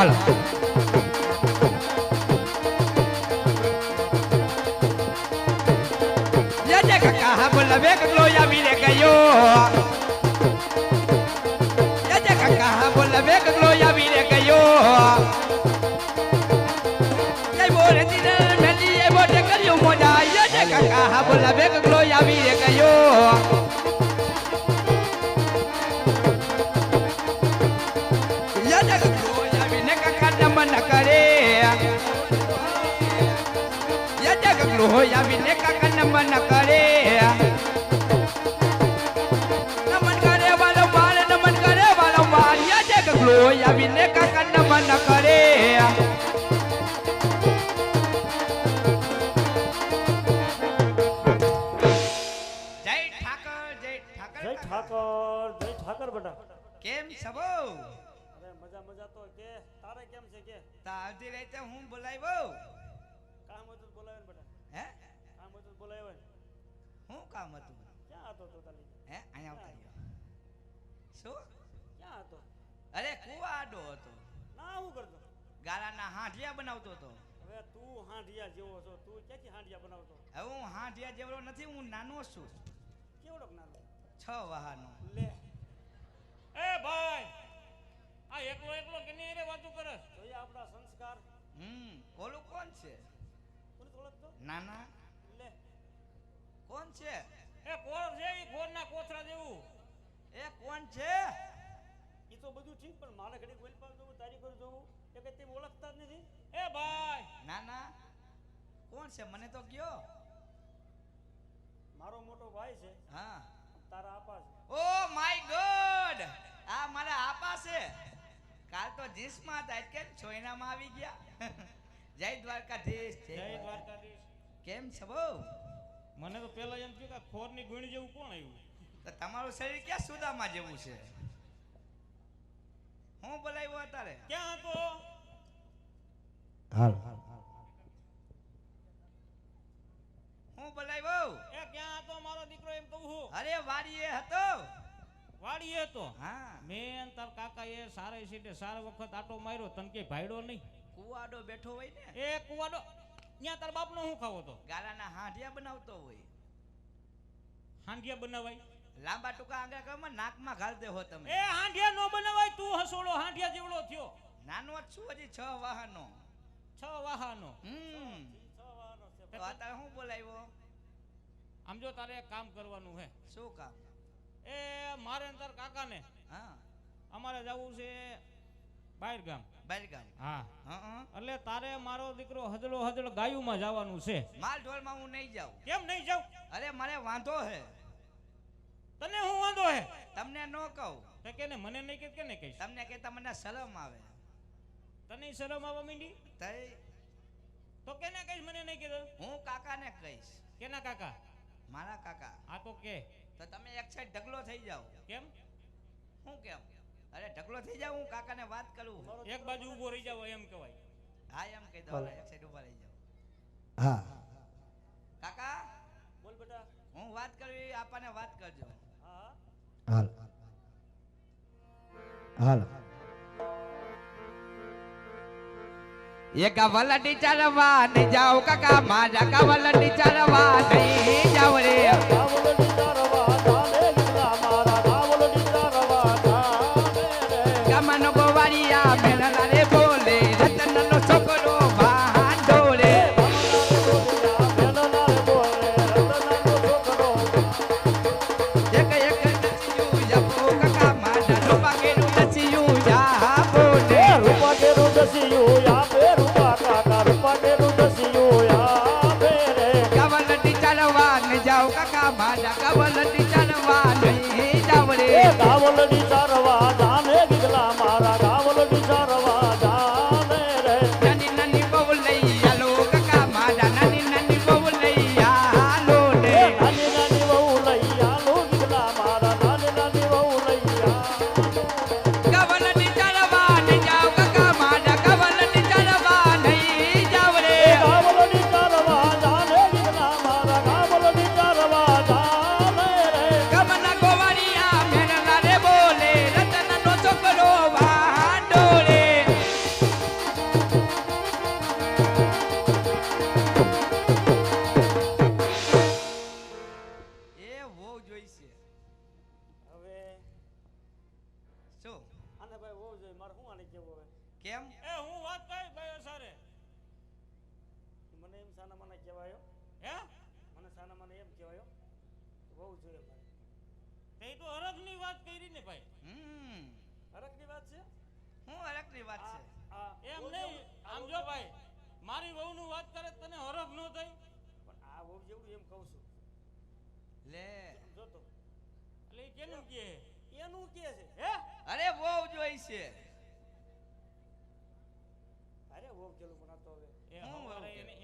હાલ. કાકા હા બોલાવે કગલો આવીને ગયો. કાકા હા બોલાવે કગલો આવીને ગયો. મોજા. કાકા હા બોલાવે કગલો આવીને ગયો. કગલો આવીને કાકા નમન કરે. નમન કરે વારંવાર નમન કરે વારંવાર યજે કગલો આવીને કાકા નમન કરે. જય ઠાકર જય ઠાકર જય ઠાકર જય ઠાકર બેટા. કેમ સબો? અરે મજા મજા તો કે તારે કેમ છે કે? તાવતી રહેતે હું બોલાવ્યો કામ હતું ને હું કામ હતું? ક્યાં હતો તો તાલી હે અહીંયા આવતા રહ્યો. શું? ક્યાં હતો? અરે કુવા આડો હતો. ના હું કરતો? ગાળાના હાંઠિયા બનાવતો હતો. હવે તું હાંઢિયા જેવો છો. તું ક્યાંથી હાંઢિયા બનાવતો? હવે હું હાંઠિયા જેવડો નથી હું નાનો છું. કેવડોક નાનો? છ વાહનો. લે. એ ભાઈ આ એકલો એકલો કેની રે વાતું કરે જોઈએ આપણા સંસ્કાર. હમ ઓલું કોણ છે? નાના? લે કોણ છે? એ કોર છે? ફોન ના કોથરા જેવું. એ કોણ છે? એ તો બધું ઠીક પણ મારે ઘડી કોઈ પાવ જોવું તારી પર જોવું. એ કઈ તેમ ઓળખતા જ નથી. એ ભાઈ. નાના કોણ છે? મને તો કયો. મારો મોટો ભાઈ છે. હા. તારા આપા છે. Oh my god! આ મારા આપા છે. કાલ તો જીસમાં હતા કેમ છોયનામાં આવી ગયા? જય દ્વારકાધીશ જય દ્વારકાધીશ. કેમ છે બહુ? મને તો પેલા એમ થયું કે ખોરની ગુણી જેવું કોણ આવ્યું? તમારું શરીર ક્યાં સુદામાં જેવું છે? હું બોલાવ્યો અત્યારે? ક્યાં હતો? હાલ. હું બોલાવ્યો? એ ક્યાં હતો મારો દીકરો એમ કહું છું? અરે વાડીએ હતો. વાડીએ હતો? હા. મેં તાર કાકા એ સારે સીટે સાર વખત આટો માર્યો તને કે ભાઈડો નહીં. કુવાડો બેઠો હોય ને? એ કુવાડો ત્યાં તાર બાપનો શું ખાવો તો? ગાલાના હાંઢિયા બનાવતો હોય. હાંડિયા બનાવાય? લાંબા ટૂંકા આંગળા કરમાં નાકમાં ઘાલ દેહો તમે. એ હાંડિયા નો બનાવાય તું હસોડો હાંઢિયા જેવડો થયો. નાનો છું હજી છ વાહનો. છ વાહનો? હમ. તારે તો અત્યારે હું બોલાવ્યો? આમ જો તારે કામ કરવાનું હે. શું કામ? એ મારે અંદર તાર કાકાને હા. અમારે જવું છે બહાર ગામ હા. હા એટલે તારે મારો દીકરો હજળો હજળ ગાયુમાં જવાનું છે. માલ ઢોલમાં હું નહીં જાઉં. કેમ નહીં જાઉં? અરે મારે વાંધો હે. તને હું વાંધો હે? તમને ન કહું. તો કે ને મને નહીં કે કેને કહીશ? તમને કહેતા મને શરમ આવે. તને શરમ આવે મીંડી? તઈ તો કેને કહીશ મને નહીં કીધું હું કાકાને કહીશ. કેના કાકા? મારા કાકા. આ તો કે. તો તમે એક સાઈડ ઢગલો થઈ જાઓ. કેમ? હું કેમ? અરે ઢગલો થઈ જાવ હું કાકાને વાત કરું. એક બાજુ ઊભો રહી જાવ એમ કહેવાય. હા એમ કહી દો એક સાઈડ ઊભા રહી જાવ હા. કાકા? બોલ બેટા. હું વાત કરવી આપણને વાત કરજો. હા. હાલ. હાલ. એ કવલટી ચાલવા નહીં જાઓ કાકા. મારા કવલટી ચાલવા નહીં હોવું જોઈએ ભાઈ. તે તો હરખની વાત કરી ને ભાઈ. હમ. હરખની વાત છે? હું હરખની વાત છે. એમ નહીં આમ જો ભાઈ મારી વહુનું વાત કરે તને હરખ ન થઈ? પણ આ વહુ જેવડું એમ કહું છું. લે. જોતો એટલે કેનું કે એનું કે છે. હે? અરે વહુ જોઈ છે. અરે વહુ જેલું પણ આ તો હવે. એ હું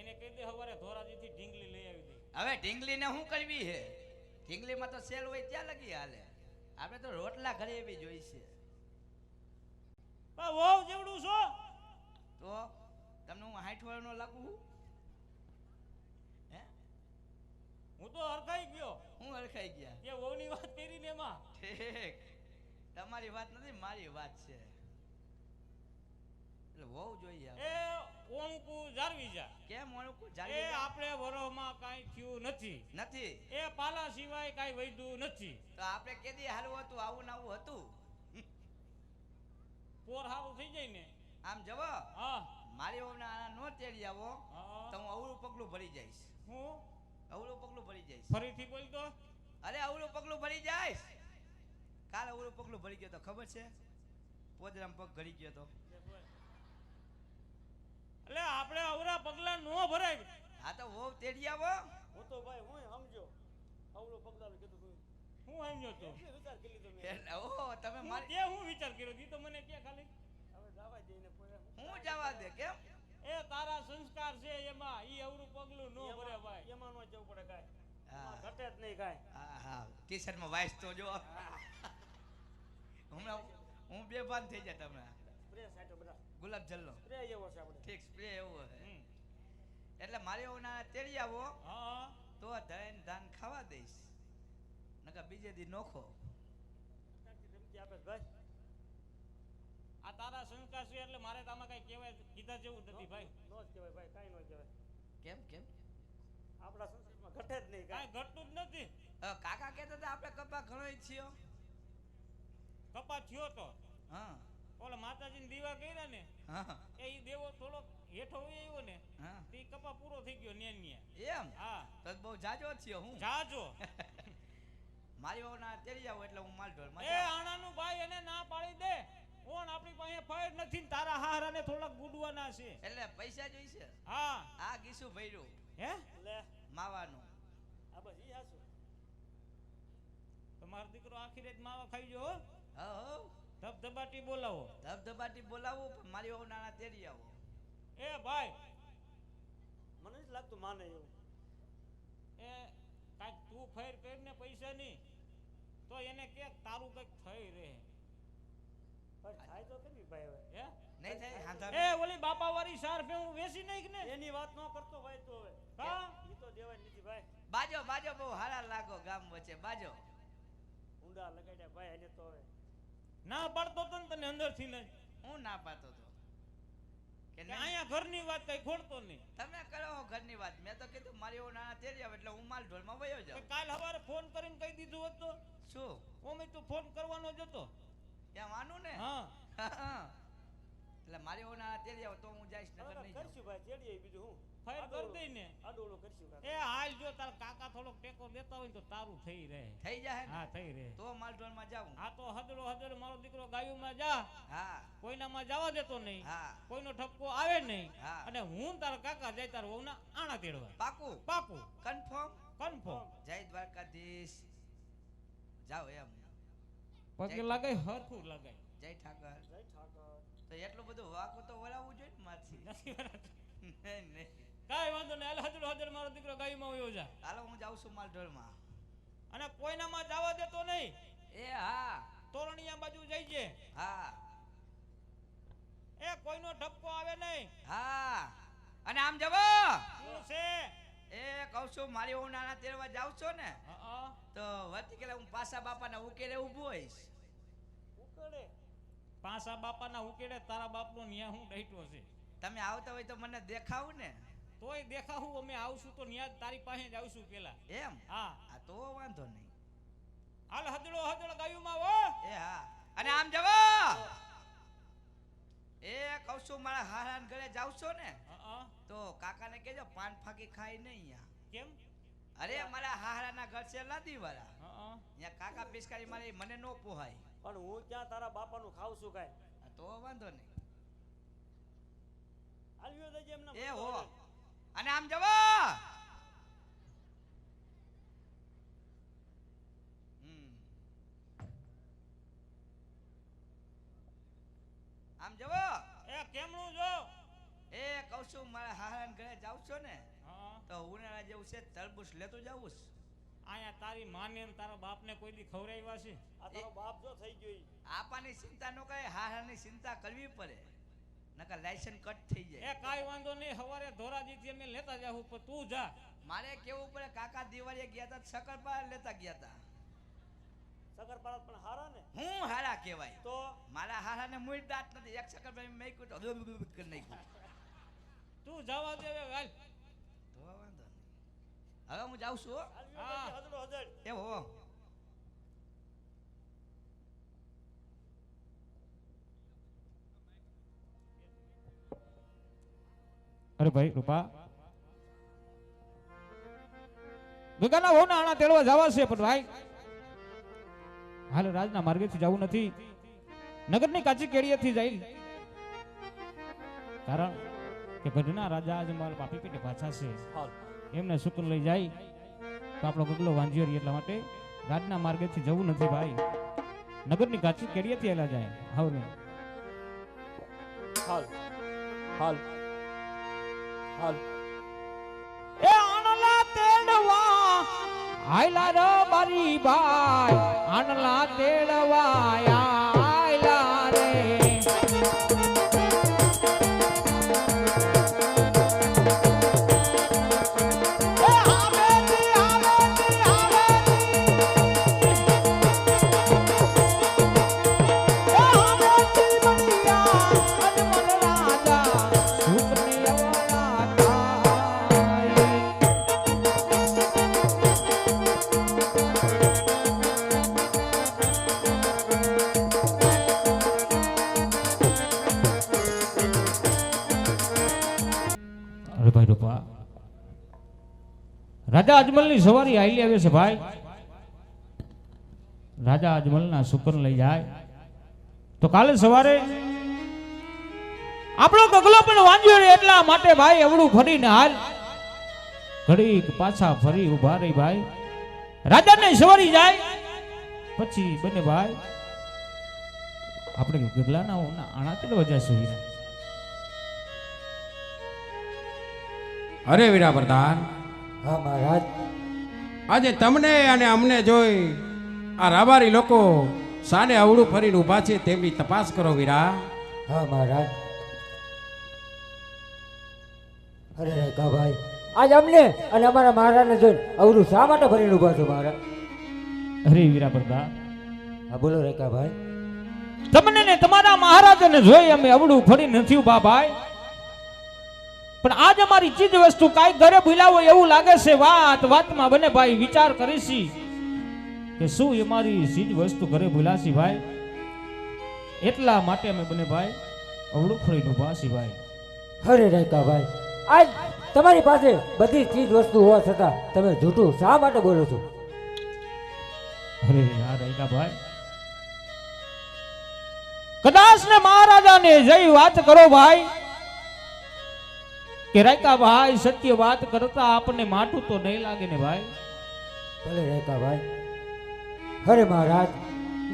એને કહી દે હવારે ધોરાજીથી ઢીંગલી લઈ આવી દે. હવે ઢીંગલીને શું કરવી છે ઢીંગલીમાં તો સેલ હોય ત્યાં લગી હાલે. આપણે તો રોટલા ઘરે એવી જોઈશે વહુ જેવડું છો? તો તમને હું હાઠ વાળનો લાગુ? હે? હું તો હરખાઈ ગયો. હું હરખાઈ ગયા. કે વહુની વાત કરી ને એમાં. ઠીક. તમારી વાત નથી મારી વાત છે. એટલે વહુ જોઈએ એ ઓમકુ જાળવી જા. કેમ ઓળખું એ જાણી ગયા? આપણે વરોમાં કાઈ થયું નથી. નથી. એ પાલા સિવાય કાઈ વૈધું નથી. તો આપણે કેદી હાલવું હતું આવું ને આવું હતું? પોર હારું થઈ જાય ને. આમ જવો. હા. મારી ઓના આના નો તેડી આવો તો હું અવળું પગલું ભરી જઈશ. હું? અવળું પગલું ભરી જઈશ. ફરીથી બોલ તો. અરે અવળું પગલું ભરી જઈશ કાલ અવળું પગલું ભરી ગયો તો ખબર છે? પોદરામ પગ ઘડી ગયો તો. એટલે આપણે અવરા પગલા નો ભરાય. આ તો વહુ તેડી આવો. હું તો ભાઈ હું સમજો. અવળો પગલાનું કીધું તું. હું સમજો તો. વિચાર કરી લીધો મેં? એટલે તમે મારે તે હું વિચાર કર્યો? દી તો મને કે ખાલી. હવે દાવા જઈને પોયા હું જવા દે કેમ? એ તારા સંસ્કાર છે એમાં. ઈ અવરું પગલું નો ભરે ભાઈ. એમાં નો જવું પડે કાંઈ. ઘટે જ નહીં કાઈ. હા હા. ટી શર્ટમાં વાઇસ તો જો. હમણાં હું બે ભાન થઈ જાય તમે પ્રેસ આટો બધા. ગુલાબ જલ્લો સ્પ્રે એવો છે આપણે. ઠીક સ્પ્રે એવો છે. એટલે મારે એવું ના તેડી આવો. તો ધન ધાન ખાવા દઈશ. નકર બીજે દી નોખો આ તારા સંસ્કાર છે એટલે મારે તો આમાં કઈ કહેવાય કીધા જેવું નથી ભાઈ. નો જ કહેવાય ભાઈ. કઈ નો કહેવાય. કેમ કેમ? આપણા સંસ્કૃતમાં ઘટે જ નહીં કાંઈ. ઘટતું જ નથી. કાકા કહેતા હતા આપણે કપા ઘણો થયો. કપા થયો તો? હા. ઓલા માતાજીને દીવા કર્યા ને એ ઈ દેવો થોડોક હેઠો હોય એવો ને તે કપા પૂરો થઈ ગયો ને ન્યા એમ? હા. તો બહુ જાજો થયો હું. જાજો. મારી વહુ ના તેડી જાવ એટલે હું માલ ઢોર એ આણાનું ભાઈ એને ના પાડી દે. કોણ આપણી પાસે ફાયર નથી ને તારા હારાને થોડાક ગુડવાના છે. એટલે પૈસા જોઈશે? હા. આ ગીસુ ભર્યું. હે? લે. માવાનું. આ બસ ઈ હાસું તમારો દીકરો આખી રાત માવા ખાઈ જો હા. હો હો. ધબધબાટી બોલાવો. ધબધબાટી બોલાવું પણ મારી વાવ નાના તેડી આવો. એ ભાઈ. મને જ લાગતું માને એવું. એ કાંઈક તું ફેર કરીને પૈસા નહીં તો એને કે તારું કંઈક થઈ રહે. પણ થાય તો કરવી ભાઈ હવે? હે? નહીં થાય એ હાંધા ઓલી બાપા વાળી સાર પે હું વેચી નાખ ને? એની વાત ન કરતો ભાઈ તો હવે. હા? ઈ તો દેવાય નથી ભાઈ. બાજો બાજો બહુ હારા લાગો ગામ વચ્ચે બાજો. ઊંડા લગાડ્યા ભાઈ એને તો હવે. ના પાડતો તો ને તને અંદરથી લઈ. હું ના પાડતો તો? કે અહીંયા ઘરની વાત કઈ ખોડતો નહીં. તમે કરો ઘરની વાત. મેં તો કીધું મારી વહુ નાના તેડી આવે એટલે હું માલ ઢોરમાં વયો કે જાઉં. કાલ હવારે ફોન કરીને કહી દીધું હતું શું? ઓમે તું ફોન કરવાનો જ હતો. ત્યાં માનું ને? હા. એટલે મારી વહુ નાના તેડી આવે તો હું જઈશ નગર નહીં જાઉં. કરશું ભાઈ તેડીએ બીજું હું? ફાઇલ કરી દઈ ને આડોળું કરશું કાકા. એ હાલ જો તાર કાકા થોડોક ટેકો લેતા હોય તો તારું થઈ રહે. થઈ જાય હા થઈ રહે. તો માલમાં જાવ હા તો હદડો હદડો મારો દીકરો ગાયુમાં જા. હા. કોઈનામાં જવા દેતો નહીં. હા. કોઈનો ઠપકો આવે નહીં. હા. અને હું તારા કાકા જાય તારા વહુના આણા તેડવા. પાકું? પાકું. કન્ફર્મ? કન્ફર્મ. જય દ્વારકાધીશ. જાવ એમ. પગે લગાય હરખું લગાય. જય ઠાકર. જય ઠાકર. તો એટલું બધું વાકું તો વળાવવું જોઈએ ને નથી નહીં નહીં. કાંઈ વાંધો નહીં. હાલ હાજર હાજર મારો દીકરો ગાયુમાં વયો જા. હાલો હું જાઉં છું માલ ઢોરમાં અને કોઈનામાં જવા દેતો નહીં. એ હા. તોરણિયા બાજુ જઈજે હા. એ કોઈનો ઠપકો આવે નહીં. હા. અને આમ જવો. શું છે? એ કહું છું મારી હું નાના તેરવા જાઉં છો ને તો વતી કેલા હું પાસા બાપાના ઉકેલે ઊભો હોઈશ. ઉકેડે? પાસા બાપાના ઉકેડે તારા બાપનો ન્યા હું ડહીટો છે. તમે આવતા હોય તો મને દેખાવું ને તોય દેખાવું અમે આવશું તો ન્યાજ તારી પાસે જ આવશું પેલા. એમ? હા. આ તો વાંધો નહીં. હાલ હદડો હદડ ગાયુમાં વો એ હા. અને આમ જવો. એ કહું છું મારા હારાન ઘરે જાવ છો ને તો કાકાને કહેજો પાન ફાકી ખાઈ નહીં અહીંયા કેમ? અરે મારા હારાના ઘર છે લાદીવાળા. અહીંયા કાકા પિસ્કારી મારી મને નો પોહાય. પણ હું ક્યાં તારા બાપાનું ખાવ છું કાઈ? આ તો વાંધો નહીં. હાલ્યો જજે એમના એ હો. અને આમ જવો. આમ જવો. એ કેમનું જો એ કહું છું મારા હાહરાના ઘરે જાવ છો ને હં. તો ઉનાળા જેવું છે તરબૂચ લેતું જાવું છું અહીંયા તારી માને ને તારા બાપને કોઈ દી ખવડાવ્યા છે? આ તારો બાપ જો થઈ ગયો. આપાની ચિંતા નો કરે હારાની ચિંતા કરવી પડે. નકર લાયસન્સ કટ થઈ એ કાઈ વાંધો નહીં સવારે ધોરાજીથી અમે લેતા જાવ પણ તું જા. મારે કેવું પડે કાકા દિવાળીએ ગયા હતા શક્કરપારા લેતા ગયા હતા શક્કરપારા પણ હારા ને? હું હારા કહેવાય. તો? મારા હારાને મૂળ દાંત નથી. એક શક્કરપારા મેં દુ કરી નાખ્યું. તું જવા દે હવે હાલ. તો વાંધો નહીં. હવે હું જાઉં છું હો. અરે ભાઈ રૂપા. ગગાના વહુ આણા તેડવા જવા છે પણ ભાઈ. હાલ રાજના માર્ગેથી જવું નથી. નગરની કાચી કેડીએથી જાય કારણ કે ગઢના રાજા આજે મારા બાપી પેટે પાછા છે. એમને શુક્ર લઈ જાય. તો આપણો ગગલો વાંજ્યો એટલા માટે રાજના માર્ગેથી જવું નથી ભાઈ. નગરની કાચી કેડીએથી એલા જાય. હવે હાલ. હાલ. એ આનલા તેડવા આયલા ર બારી ભાઈ આનલા તેડવા અજમલની સવારી આયલી આવે છે ભાઈ. રાજા અજમલના શુકર લઈ જાય. તો કાલે સવારે આપણો કગલો પણ વાંચ્યો રે એટલા માટે ભાઈ એવડું ફરીને હાલ. ઘડીક પાછા ફરી ઊભા રહી ભાઈ. રાજાને સવારી જાય. પછી બને ભાઈ આપણે ગગલાના આણા ચડવા જશું અરે વીરા પ્રધાન હા મહારાજ. આજે તમને અને અમને જોઈ આ રાબારી લોકો સાને અવળું ફરીને ઊભા છે તેમની તપાસ કરો વીરા. હા મહારાજ. અરે રેખા ભાઈ આજ અમને અને અમારા મહારાજને જોઈને અવળું શા માટે ફરીને ઊભા છો મહારાજ? અરે વીરા પ્રધાન હા બોલો રેખા ભાઈ તમને ને તમારા મહારાજને જોઈ અમે અવળું ફરી નથી ઊભા ભાઈ. પણ આજ અમારી ચીજ વસ્તુ કાંઈ ઘરે ભૂલાવો એવું લાગે છે. વાત વાતમાં બને ભાઈ વિચાર કરીશી કે શું એ મારી ચીજ વસ્તુ ઘરે ભૂલાશી ભાઈ? એટલા માટે અમે બને ભાઈ અવળું ઊભા ભાઈ. હરે રાયકા ભાઈ આજ તમારી પાસે બધી ચીજ વસ્તુ હોવા છતાં તમે જૂઠું શા માટે બોલો છો? અરે આ રાયકા ભાઈ કદાચ ને મહારાજાને જઈ વાત કરો ભાઈ. કે રાયકા ભાઈ સત્ય વાત કરતા આપણને માઠું તો નહીં લાગે ને ભાઈ? ભલે રાયકા ભાઈ. અરે મહારાજ.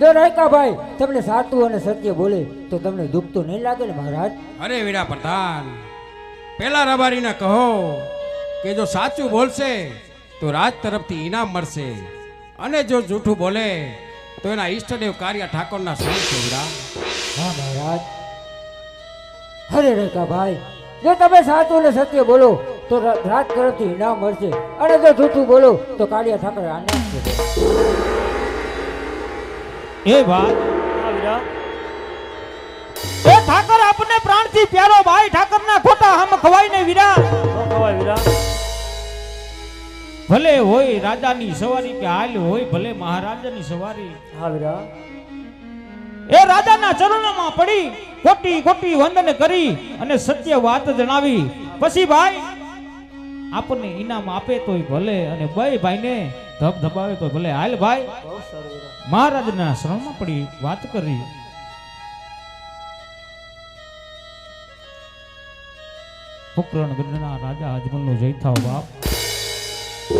જો રાયકા ભાઈ તમને સાચું અને સત્ય બોલે તો તમને દુઃખ તો નહીં લાગે ને મહારાજ? અરે વીરા પ્રધાન પેલા રબારીને કહો કે જો સાચું બોલશે તો રાજ તરફથી ઇનામ મળશે. અને જો જૂઠું બોલે તો એના ઈષ્ટદેવ કાર્ય ઠાકોરના સ્વરૂપ છે વીરા હા મહારાજ. અરે રેખા ભાઈ. જો તમે સાચું ને સત્ય બોલો તો રા- રાજ તરફથી ઇનામ મળશે. અને જો જૂઠું બોલો તો કાળિયા ઠાકર આનંદ છે એ વાત. એ ઠાકર આપને પ્રાણથી પ્યારો ભાઈ. ઠાકરના ખોટા હમ ખવાય ને વીરા ખવાય વીરા ભલે હોય રાજાની સવારી કે હાલ હોય ભલે મહારાજાની સવારી. હા વીરા એ રાજાના ચરણોમાં પડી ખોટી ખોટી વંદન કરી અને સત્ય વાત જણાવી. પછી ભાઈ આપણને ઇનામ આપે તોય ભલે અને બે ભાઈને ધબ ધબાવે તો ભલે. હાલ ભાઈ મહારાજના શરણમાં પડી વાત કરી. પોકરણ ગઢના રાજા અજમલનો જય થાવ બાપ.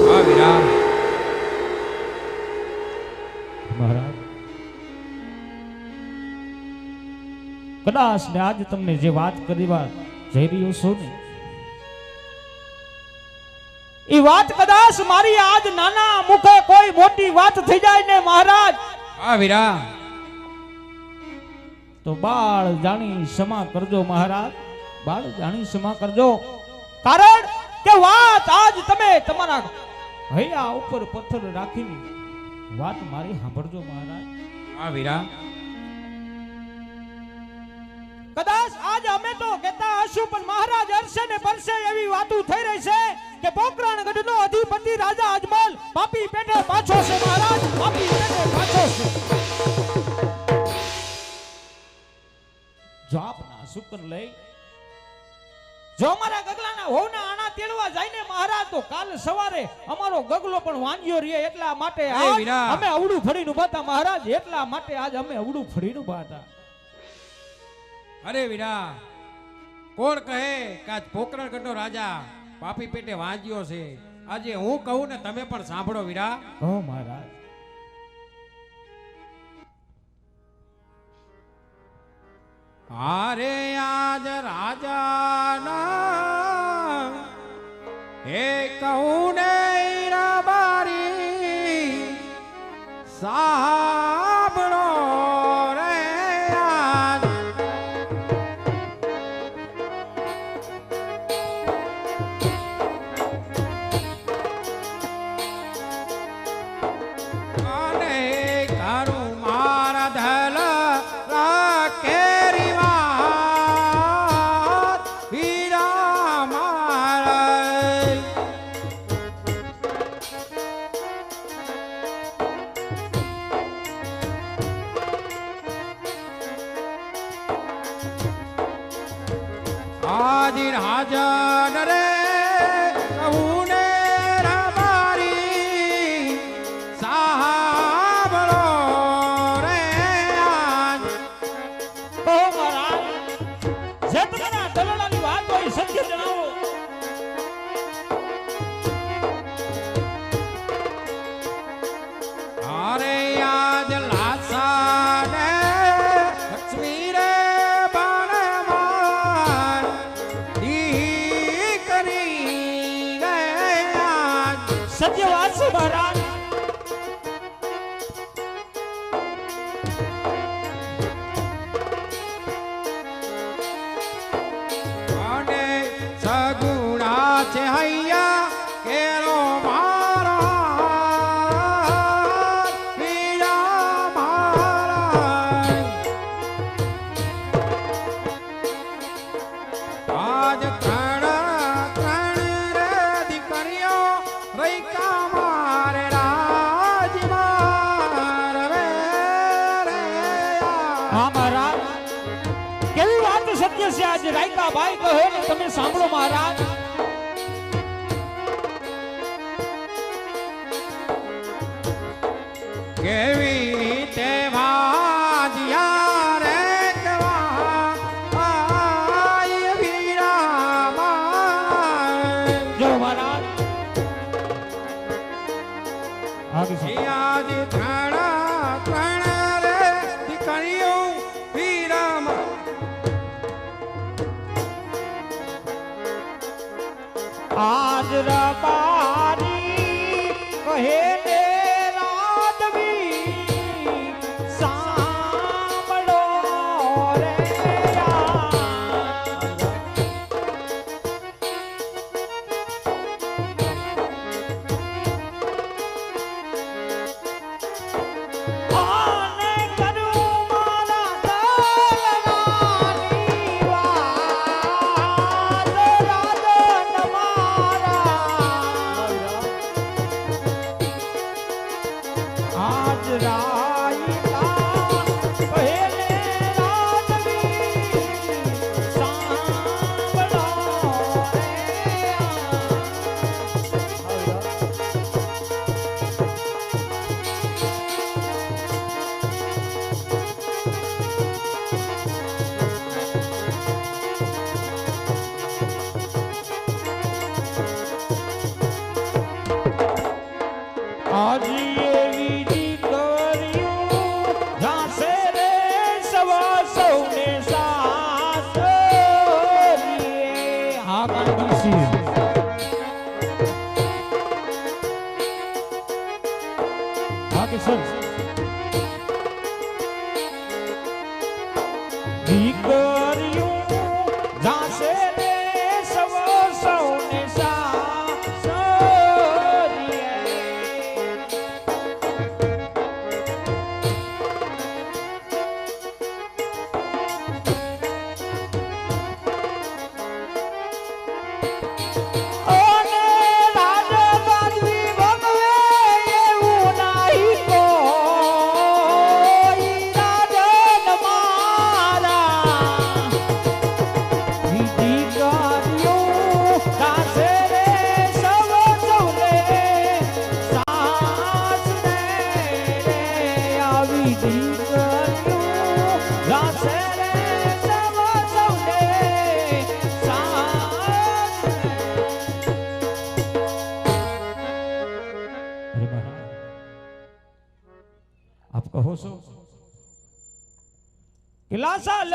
હા વિરામ મહારાજ. કદાચ ને આજ તમને જે વાત કરવા જઈ રહ્યો છું ને એ વાત કદાચ મારી આજ નાના મુખે કોઈ મોટી વાત થઈ જાય ને મહારાજ? હા વીરા. તો બાળ જાણી ક્ષમા કરજો મહારાજ બાળ જાણી ક્ષમા કરજો. કારણ કે વાત આજ તમે તમારા હૈયા ઉપર પથ્થર રાખીને વાત મારી સાંભળજો મહારાજ. હા વીરા. કદાચ આજ અમે તો કહેતા હશું પણ મહારાજ હરશે ને પરસે એવી વાતો થઈ રહી છે કે પોકરણ ગઢનો અધિપતિ રાજા અજમલ પાપી પેટે પાછો છે. મહારાજ પાપી પેટે પાછો છે. જો આપના શુકર લઈ જો અમારા ગગલાના હોવના આણા તેડવા જાય ને મહારાજ તો કાલ સવારે અમારો ગગલો પણ વાંગ્યો રહે એટલા માટે. અમે અવડું ફળીનું હતા. મહારાજ એટલા માટે આજ અમે અવડું ફળીનું હતા. અરે વીરા કોણ કહે કે આજ પોકરણગઢનો રાજા પાપી પેટે વાંચ્યો છે? આજે હું કહું ને તમે પણ સાંભળો વીરા. હો મહારાજ. હારે આજ રાજાના હે કહું હાજર હાજર રે સગુણા છે હૈયા કેરો મારા વીરા મારા આજ ત્રણ ત્રણ રે દીકરીઓ રૈકા મારે રાજમાં રવે રે હા મહારાજ કેવી વાત સત્ય છે આજે રાયકા ભાઈ કહે ને તમે સાંભળો મહારાજ Parkinson.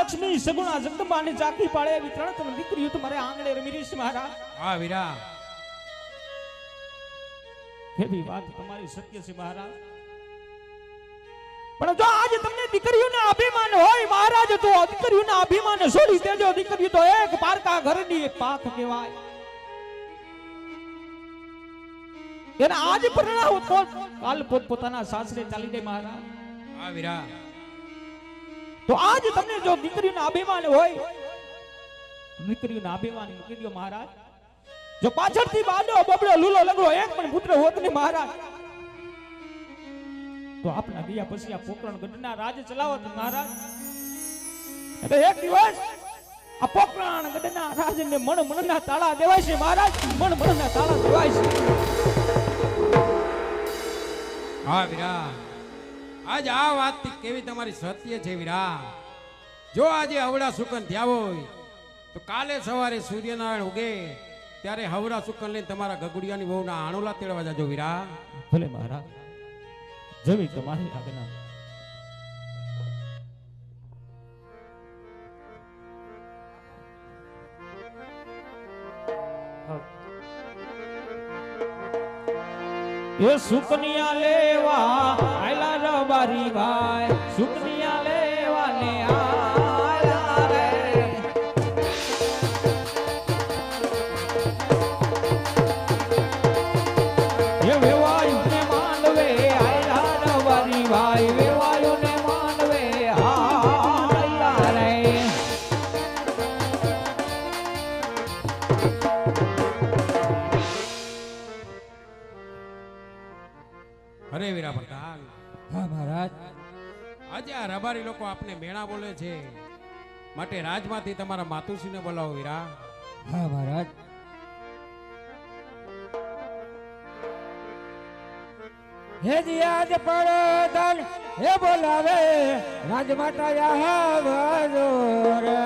લક્ષ્મી સગુણા જગદંબાને ચાકી પાડે એવી ત્રણ ત્રણ દીકરીઓ તમારે આંગણે રમી રહી છે મહારાજ. હા વીરા. એવી વાત તમારી સત્ય છે મહારાજ. પણ જો આજે તમને દીકરીઓને અભિમાન હોય મહારાજ તો દીકરીઓને અભિમાન છોડી દેજો. દીકરીઓ તો એક પારકા ઘરની પાક કહેવાય. એને આજ પરણાવો તો કાલ પોત પોતાના સાસરે ચાલી જાય મહારાજ. હા વીરા. તો આજ તમને જો દીકરીઓના અભિમાન હોય, તો અભિમાન મૂકી દો મહારાજ. જો પાછળથી બાડો બબડો, લૂલો, લંગડો, એક પણ પુત્ર હોત ને મહારાજ. તો આપણા ગયા પછી આ પોકરણ ગઢના રાજ ચલાવત મહારાજ. એટલે એક દિવસ આ પોકરણ ગઢના રાજને મણ મણના તાળા દેવાય છે મહારાજ. મણ મણના તાળા દેવાય છે. હા વીરા આજ આ વાત કેવી તમારી સત્ય છે વીરા જો આજે હવડા સુકન થયા હોય તો કાલે સવારે સૂર્યનારાયણ ઉગે ત્યારે હવડા સુકન લઈને તમારા ગગુડિયાની વહુના આણોલા તેડવા જાજો વીરા ભલે મહારાજ જેવી તમારી આજ્ઞા. એ સુકનિયા લેવા આયલા રબારી ભાઈ આજે આ રબારી લોકો આપને મેળા બોલે છે. માટે રાજમાંથી તમારા માતુશ્રીને બોલાવો વીરા. હા, મહારાજ. હે દિયાદ પડદન હે બોલાવે, રાજમાતા યા રે